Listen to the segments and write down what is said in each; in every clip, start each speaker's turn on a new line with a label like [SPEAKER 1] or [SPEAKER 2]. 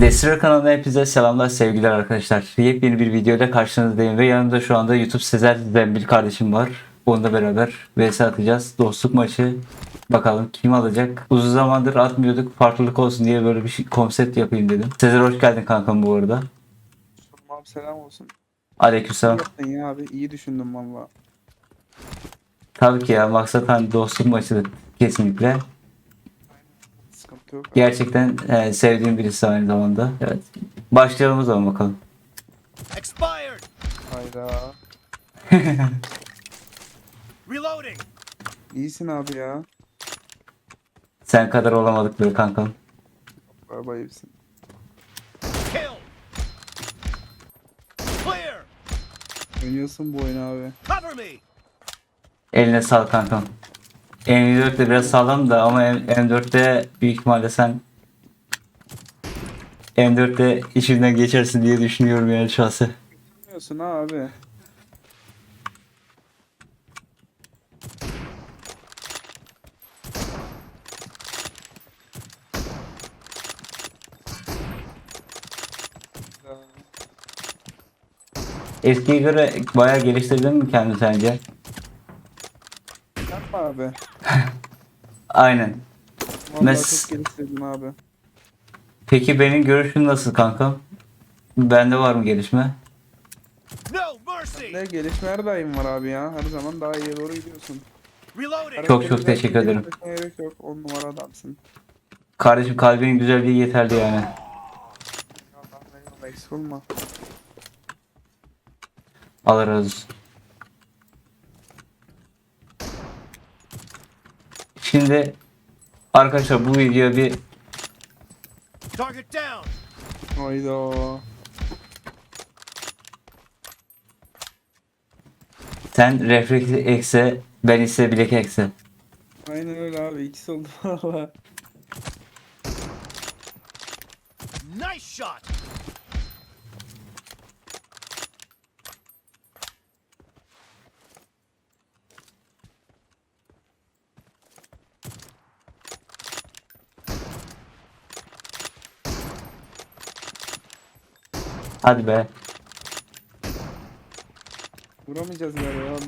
[SPEAKER 1] Desire kanalına hepinize selamlar sevgiler arkadaşlar. Yepyeni bir videoyla karşınızdayım ve yanımda şu anda YouTube Sezer Zembil kardeşim var. Onunla beraber vs atacağız. Dostluk maçı. Bakalım kim alacak. Uzun zamandır atmıyorduk. Farklılık olsun diye böyle bir şey, konsept yapayım dedim. Sezer hoş geldin kankam bu arada.
[SPEAKER 2] Abi selam olsun.
[SPEAKER 1] Aleykümselam.
[SPEAKER 2] İyi yaptın ya abi. iyi düşündüm valla.
[SPEAKER 1] Tabii ki ya maksat hani dostluk maçı kesinlikle.
[SPEAKER 2] Sıkıntı yok. abi.
[SPEAKER 1] Gerçekten e, sevdiğim birisi aynı zamanda. Evet. Başlayalım o zaman bakalım.
[SPEAKER 3] Expired!
[SPEAKER 2] Hayda.
[SPEAKER 3] Reloading!
[SPEAKER 2] İyisin abi ya.
[SPEAKER 1] Sen kadar olamadık böyle kankam.
[SPEAKER 2] Baba iyisin.
[SPEAKER 3] Kill! Clear!
[SPEAKER 2] Oynuyorsun bu oyunu abi.
[SPEAKER 3] Cover me!
[SPEAKER 1] Eline sağlık kankam. M24 de biraz sağlam da ama M- M4'te büyük ihtimalle sen M4'te işinden geçersin diye düşünüyorum yani şahsen.
[SPEAKER 2] Oynuyorsun abi.
[SPEAKER 1] Eskiye göre bayağı geliştirdin mi kendini sence?
[SPEAKER 2] Yapma abi.
[SPEAKER 1] Aynen.
[SPEAKER 2] Vallahi
[SPEAKER 1] Mes-
[SPEAKER 2] çok geliştirdin abi.
[SPEAKER 1] Peki benim görüşüm nasıl kankam? Bende var mı gelişme?
[SPEAKER 3] No mercy!
[SPEAKER 2] Ne gelişme her daim var abi ya. Her zaman daha iyiye doğru gidiyorsun.
[SPEAKER 3] Reloading!
[SPEAKER 1] Çok çok teşekkür ederim.
[SPEAKER 2] Gerek yok. On numara adamsın.
[SPEAKER 1] Kardeşim kalbinin güzelliği yeterli yani.
[SPEAKER 2] Eyvallah eyvallah eksik olma.
[SPEAKER 1] Allah razı olsun. Şimdi arkadaşlar bu videoya bir!
[SPEAKER 2] Hayda.
[SPEAKER 1] sen refleks ekse ben ise bilek ekse.
[SPEAKER 2] Aynen öyle abi. İkisi oldu valla.
[SPEAKER 3] Nice shot!
[SPEAKER 1] Hadi be.
[SPEAKER 2] Vuramayacağız galiba.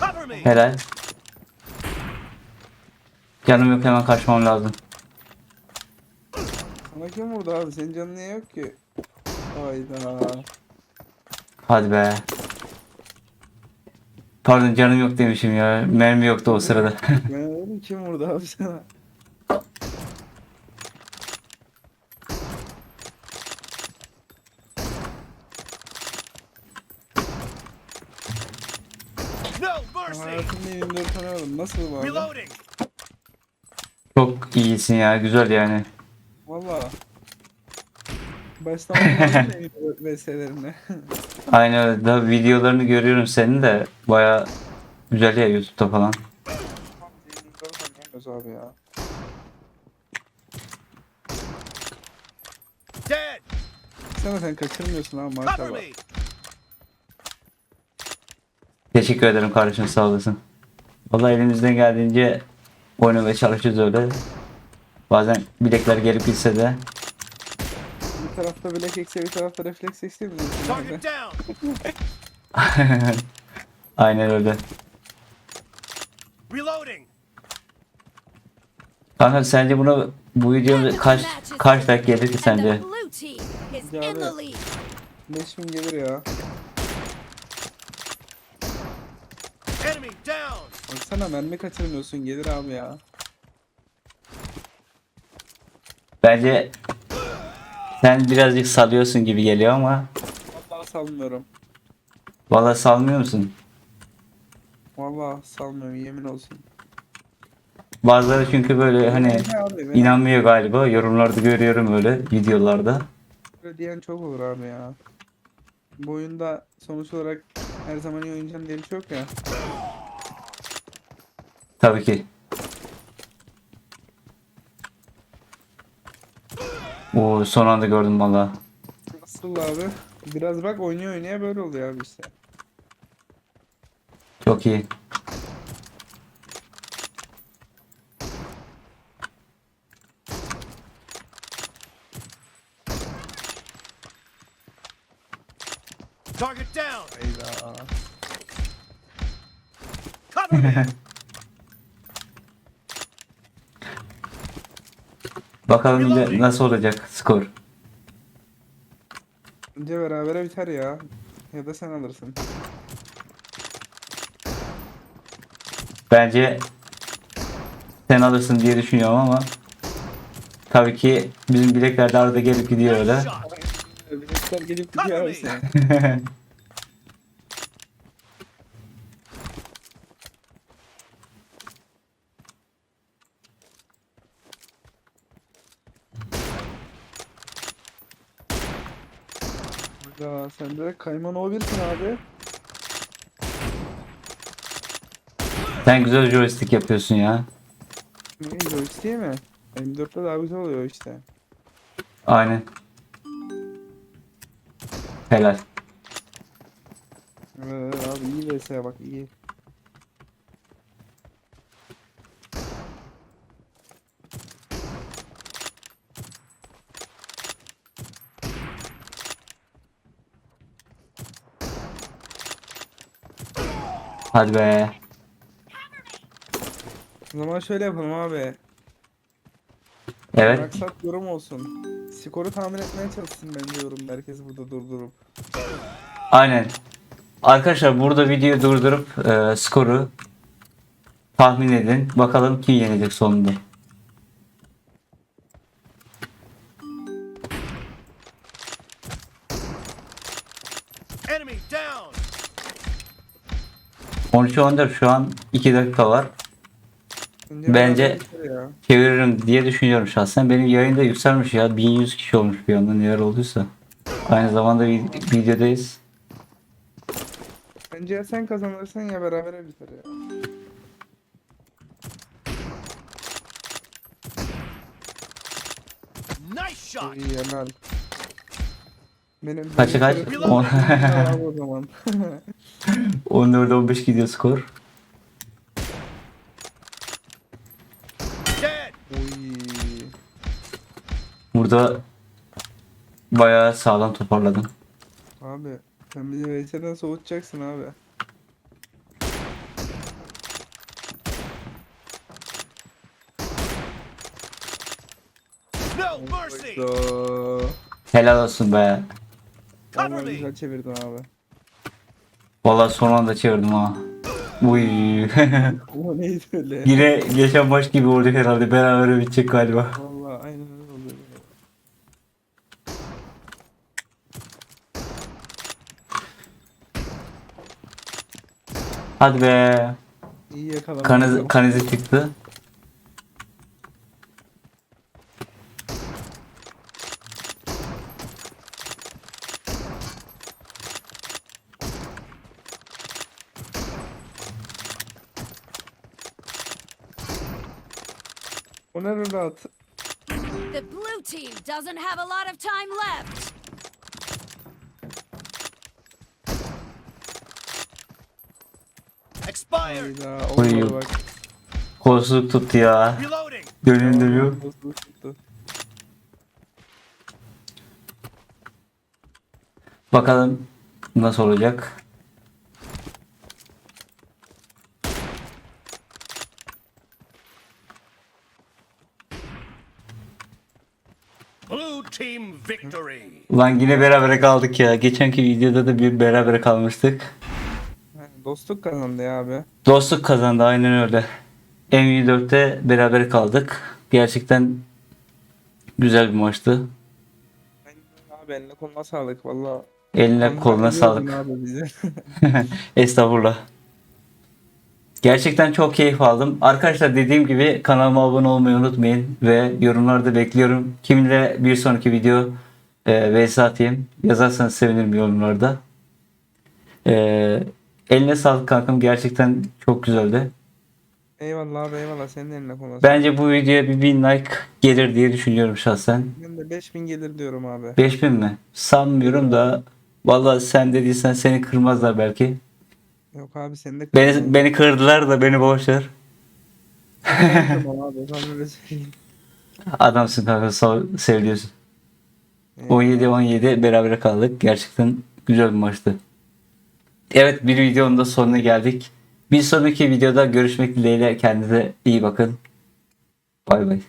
[SPEAKER 3] Cover me!
[SPEAKER 1] Helal. Canım yok hemen kaçmam lazım.
[SPEAKER 2] Sana kim vurdu abi? Senin canın niye yok ki? Hayda.
[SPEAKER 1] Hadi be. Pardon canım yok demişim ya. Mermi yoktu o sırada.
[SPEAKER 2] Ben dedim kim vurdu abi sana? Hayatımda 24 tane aldım. Nasıl bu?
[SPEAKER 3] Reloading!
[SPEAKER 1] Çok iyisin ya. Güzel yani.
[SPEAKER 2] Valla. Baştan VS'lerine.
[SPEAKER 1] Aynen öyle. Daha videolarını görüyorum senin de. Baya güzel ya YouTube'da falan.
[SPEAKER 2] 24 oynayamıyoruz abi ya.
[SPEAKER 3] Dead!
[SPEAKER 2] Sen sen kaçırmıyorsun abi
[SPEAKER 3] Cover
[SPEAKER 2] maşallah.
[SPEAKER 1] Teşekkür ederim kardeşim sağ olasın. Vallahi elimizden geldiğince oynamaya çalışıyoruz öyle. Bazen bilekler gelip gitse de.
[SPEAKER 2] Bir tarafta bilek eksi bir tarafta refleks eksi mi? abi?
[SPEAKER 1] Aynen öyle.
[SPEAKER 3] Reloading!
[SPEAKER 1] Kanka sence buna bu videomda kaç kaç like gelir ki sence?
[SPEAKER 2] But-
[SPEAKER 4] lead.
[SPEAKER 2] 5000 gelir ya.
[SPEAKER 3] Enemy down!
[SPEAKER 2] Baksana mermi kaçırmıyorsun gelir abi ya.
[SPEAKER 1] Bence sen birazcık salıyorsun gibi geliyor ama
[SPEAKER 2] Vallahi salmıyorum.
[SPEAKER 1] vallahi salmıyor musun?
[SPEAKER 2] Vallahi salmıyorum yemin olsun.
[SPEAKER 1] Bazıları çünkü böyle hani
[SPEAKER 2] Ne abi ben
[SPEAKER 1] inanmıyor galiba. Yorumlarda görüyorum öyle videolarda.
[SPEAKER 2] böyle diyen çok olur abi ya. Bu oyunda sonuç olarak her zaman iyi oynayacağım diye bir şey yok ya.
[SPEAKER 1] Tabii ki. Oo son anda gördüm valla.
[SPEAKER 2] Nasıl abi? Biraz bak oynuyor oynaya böyle oluyor abi işte.
[SPEAKER 1] Çok iyi. Target down. Hayda. Cover me. Bakalım yine nasıl olacak skor.
[SPEAKER 2] Önce berabere biter ya. Ya da sen alırsın.
[SPEAKER 1] Bence sen alırsın diye düşünüyorum ama tabii ki bizim bilekler de arada gelip gidiyor öyle.
[SPEAKER 2] Bilekler gelip gidiyor abi Ya sen de kayman o birsin abi.
[SPEAKER 1] Sen güzel joystick yapıyorsun ya.
[SPEAKER 2] Ne joystick değil mi? M4'te daha güzel oluyor işte.
[SPEAKER 1] Aynen. Helal.
[SPEAKER 2] Evet abi iyi vs bak iyi.
[SPEAKER 1] Hadi be.
[SPEAKER 2] O zaman şöyle yapalım abi.
[SPEAKER 1] Evet.
[SPEAKER 2] Maksat yorum olsun. Skoru tahmin etmeye çalışsın bence yorumda herkes burada durdurup.
[SPEAKER 1] Aynen. Arkadaşlar burada videoyu durdurup e, skoru tahmin edin. Bakalım kim yenecek sonunda. 13-14 şu an 2 dakika var.
[SPEAKER 2] Önce
[SPEAKER 1] Bence-
[SPEAKER 2] beraber ya.
[SPEAKER 1] Çeviririm diye düşünüyorum şahsen. Benim yayında yükselmiş ya. 1100 kişi olmuş bir anda neler olduysa. Aynı zamanda vi- videodayız.
[SPEAKER 2] Bence ya sen kazanırsın ya berabere biter ya.
[SPEAKER 3] Nice shot.
[SPEAKER 2] İyi helal. Benim
[SPEAKER 1] Kaça kaç? On-
[SPEAKER 2] o zaman.
[SPEAKER 1] 14-15 gidiyor skor.
[SPEAKER 2] Oy.
[SPEAKER 1] Burada bayağı sağlam toparladım.
[SPEAKER 2] Abi sen bizi VS'den soğutacaksın abi.
[SPEAKER 3] No mercy.
[SPEAKER 2] Do.
[SPEAKER 1] Helal olsun be.
[SPEAKER 2] Vallahi güzel çevirdin abi.
[SPEAKER 1] Vallahi son anda çevirdim ha. Uy.
[SPEAKER 2] O neydi öyle?
[SPEAKER 1] Yine geçen maç gibi oldu herhalde. Beraber bitecek galiba.
[SPEAKER 2] Vallahi aynen öyle oluyor.
[SPEAKER 1] Hadi be.
[SPEAKER 2] İyi yakalamadın.
[SPEAKER 1] Kanı, kan izi çıktı.
[SPEAKER 2] O ne rahat.
[SPEAKER 4] The blue team doesn't have a lot of time left.
[SPEAKER 3] Expired.
[SPEAKER 2] Hayda
[SPEAKER 1] Oy.
[SPEAKER 2] olmadı bak.
[SPEAKER 1] Kolsuzluk tuttu ya.
[SPEAKER 3] Reloading.
[SPEAKER 2] Bozuldu, tuttu.
[SPEAKER 1] Bakalım nasıl olacak.
[SPEAKER 3] Blue team victory.
[SPEAKER 1] Ulan yine berabere kaldık ya. Geçenki videoda da bir berabere kalmıştık.
[SPEAKER 2] Dostluk kazandı ya abi.
[SPEAKER 1] Dostluk kazandı aynen öyle. M24'te beraber kaldık. Gerçekten güzel bir maçtı.
[SPEAKER 2] Abi eline koluna sağlık valla.
[SPEAKER 1] Eline koluna sağlık. Estağfurullah. Gerçekten çok keyif aldım. Arkadaşlar dediğim gibi kanalıma abone olmayı unutmayın ve yorumlarda bekliyorum. Kiminle bir sonraki video e, vs atayım yazarsanız sevinirim yorumlarda. E, eline sağlık kankam gerçekten çok güzeldi.
[SPEAKER 2] eyvallah abi eyvallah senin eline sağlık.
[SPEAKER 1] Bence bu videoya bir bin like gelir diye düşünüyorum şahsen.
[SPEAKER 2] Ben de 5000 gelir diyorum abi.
[SPEAKER 1] 5000 mi? Sanmıyorum da vallahi sen dediysen seni kırmazlar belki.
[SPEAKER 2] Yok abi sen de
[SPEAKER 1] Beni, beni kırdılar da beni boş ver.
[SPEAKER 2] Tamam abi ben öyle söyleyeyim.
[SPEAKER 1] Adamsın kanka sağ seviyorsun. 17-17 beraber kaldık. Gerçekten güzel bir maçtı. Evet bir videonun da sonuna geldik. Bir sonraki videoda görüşmek dileğiyle kendinize iyi bakın. Bay bay.